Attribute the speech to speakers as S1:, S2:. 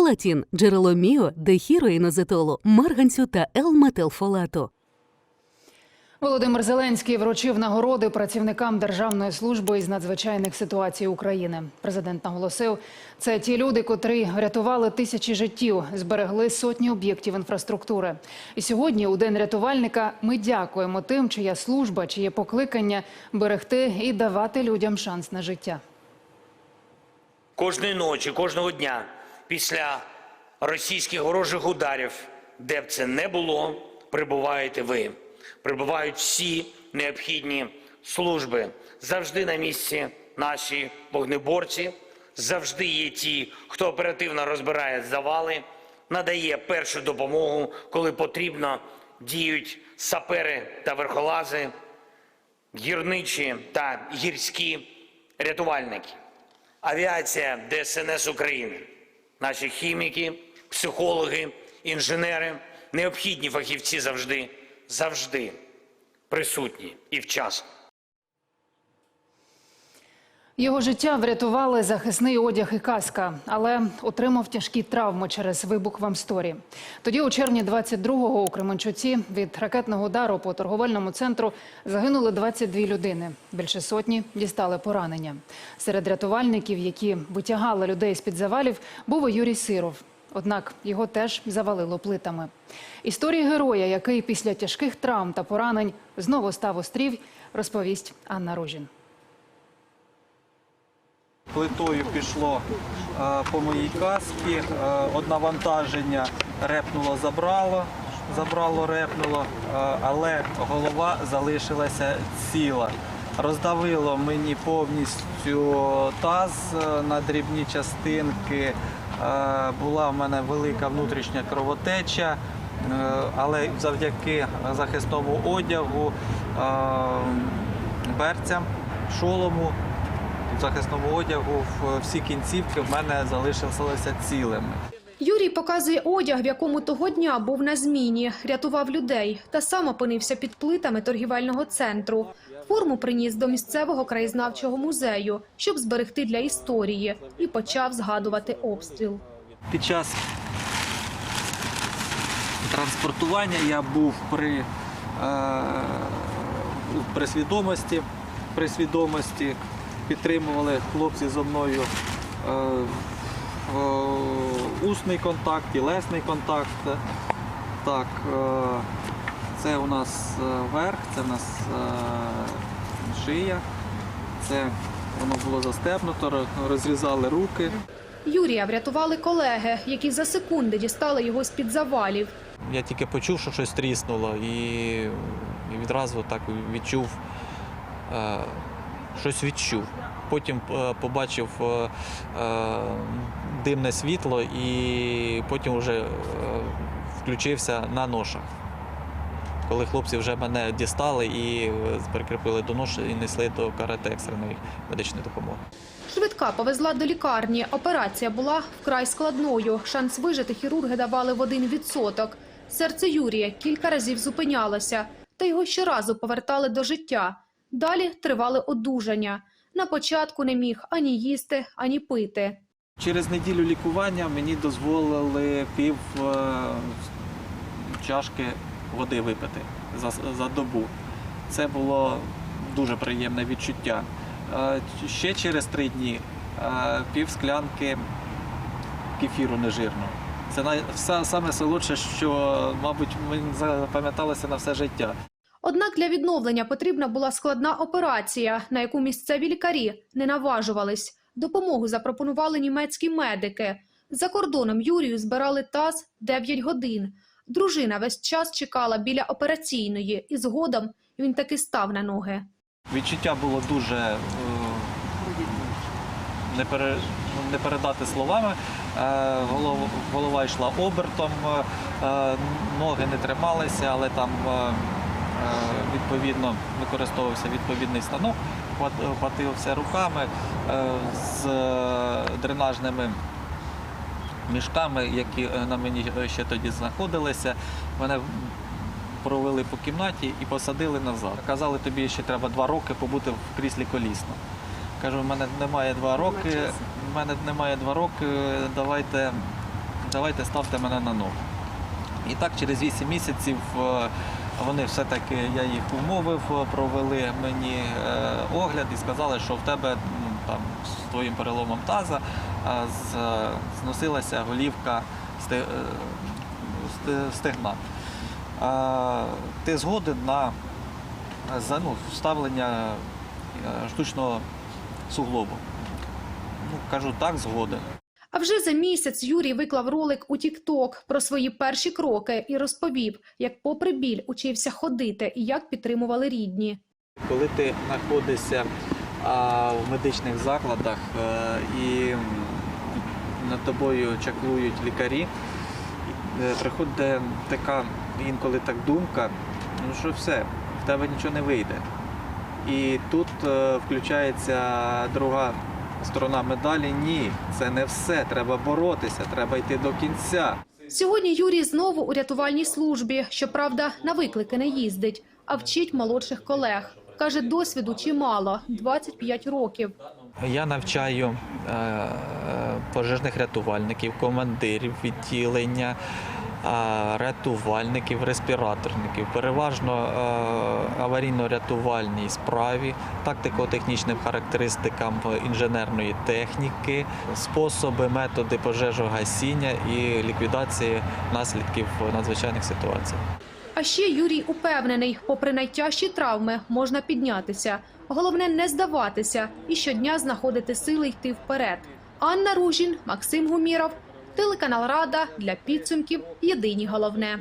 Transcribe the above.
S1: Фолатін – джерело міо, дехіроїнозетолу, марганцю та Л-метилфолату.
S2: Володимир Зеленський вручив нагороди працівникам Державної служби із надзвичайних ситуацій України. Президент наголосив, це ті люди, котрі рятували тисячі життів, зберегли сотні об'єктів інфраструктури. І сьогодні, у день рятувальника, ми дякуємо тим, чия служба, чиє покликання берегти і давати людям шанс на життя.
S3: Кожної ночі, кожного дня після російських ворожих ударів, де б це не було, прибуваєте ви. Прибувають всі необхідні служби. Завжди на місці наші вогнеборці, завжди є ті, хто оперативно розбирає завали, надає першу допомогу, коли потрібно, діють сапери та верхолази, гірничі та гірські рятувальники авіація ДСНС України, наші хіміки, психологи, інженери, необхідні фахівці завжди, завжди присутні і вчасно.
S2: Його життя врятували захисний одяг і каска, але отримав тяжкі травми через вибух в Амсторі. Тоді, у червні 22-го у Кременчуці від ракетного удару по торговельному центру загинули 22 людини. Більше сотні дістали поранення. Серед рятувальників, які витягали людей з-під завалів, був Юрій Сиров. Однак його теж завалило плитами. Історії героя, який після тяжких травм та поранень знову став острів, розповість Анна Ружін.
S4: Плитою пішло е, по моїй касці, е, одне навантаження репнуло, забрало, забрало, репнуло, е, але голова залишилася ціла. Роздавило мені повністю таз на дрібні частинки. Була в мене велика внутрішня кровотеча, але завдяки захисному одягу, берцям, шолому захисному одягу в- всі кінцівки в мене залишилися цілими.
S5: Юрій показує одяг, в якому того дня був на зміні, рятував людей та сам опинився під плитами торгівельного центру. Форму приніс до місцевого краєзнавчого музею, щоб зберегти для історії, і почав згадувати обстріл.
S4: Під час транспортування я був при, е, при свідомості, при свідомості підтримували хлопці зо мною е, е, усний контакт, тілесний контакт. Так, е, це у нас верх, це у нас шия, це воно було застебнуто, розрізали руки.
S5: Юрія врятували колеги, які за секунди дістали його з-під завалів.
S4: Я тільки почув, що щось тріснуло, і, відразу так відчув, щось відчув. Потім е, побачив е, е, димне світло і потім вже включився на ношах. Коли хлопці вже мене дістали і прикріпили до нож і несли до карете екстреної медичної допомоги.
S5: Швидка повезла до лікарні. Операція була вкрай складною. Шанс вижити хірурги давали в один відсоток. Серце Юрія кілька разів зупинялося, та його щоразу повертали до життя. Далі тривали одужання. На початку не міг ані їсти, ані пити.
S4: Через неділю лікування мені дозволили пів е, чашки води випити за, за добу. Це було дуже приємне відчуття. Е, Ще через три дні е, пів склянки кефіру нежирного. Це най... саме солодше, що, мабуть, мені запам'яталося на все життя.
S5: Однак для відновлення потрібна була складна операція, на яку місцеві лікарі не наважувались. Допомогу запропонували німецькі медики. За кордоном Юрію збирали таз 9 годин. Дружина весь час чекала біля операційної, і згодом він таки став на ноги.
S4: Відчуття було дуже е, не, пере, ну, не передати словами. Е, голова, голова йшла обертом, е, ноги не трималися, але там відповідно використовувався відповідний станок, хватився руками е, з е, дренажними мішками, які е, на мені ще тоді знаходилися. Мене провели по кімнаті і посадили назад. Казали, тобі ще треба два роки побути в кріслі колісно. Кажу, в мене немає два роки, в мене немає два роки, давайте давайте ставте мене на ноги. І так через 8 місяців е, вони все-таки, я їх умовив, е, провели мені е, огляд і сказали, що в тебе там, з твоїм переломом таза е, зносилася голівка. Е, Ти згоден на ну, вставлення штучного суглобу? Ну, кажу, так, згоден.
S5: А вже за місяць Юрій виклав ролик у TikTok про свої перші кроки і розповів, як попри біль учився ходити і як підтримували рідні.
S4: Коли ти знаходишся а, в медичних закладах е, і над тобою чаклують лікарі, е, приходить така інколи так думка, ну що все, в тебе нічого не вийде. І тут е, включається друга сторона медалі. Ні, це не все. Треба боротися, треба йти до кінця.
S5: Сьогодні Юрій знову у рятувальній службі. Щоправда, на виклики не їздить, а вчить молодших колег. Каже, досвіду чимало – 25 років.
S4: Я навчаю е, е, пожежних рятувальників, командирів відділення, рятувальників, респіраторників, переважно е, аварійно-рятувальній справі, тактико-технічним характеристикам інженерної техніки, способи, методи пожежогасіння і ліквідації наслідків надзвичайних ситуацій.
S5: А ще Юрій упевнений, попри найтяжчі травми можна піднятися. Головне не здаватися і щодня знаходити сили йти вперед. Анна Ружін, Максим Гуміров, телеканал Рада для підсумків. Єдині головне.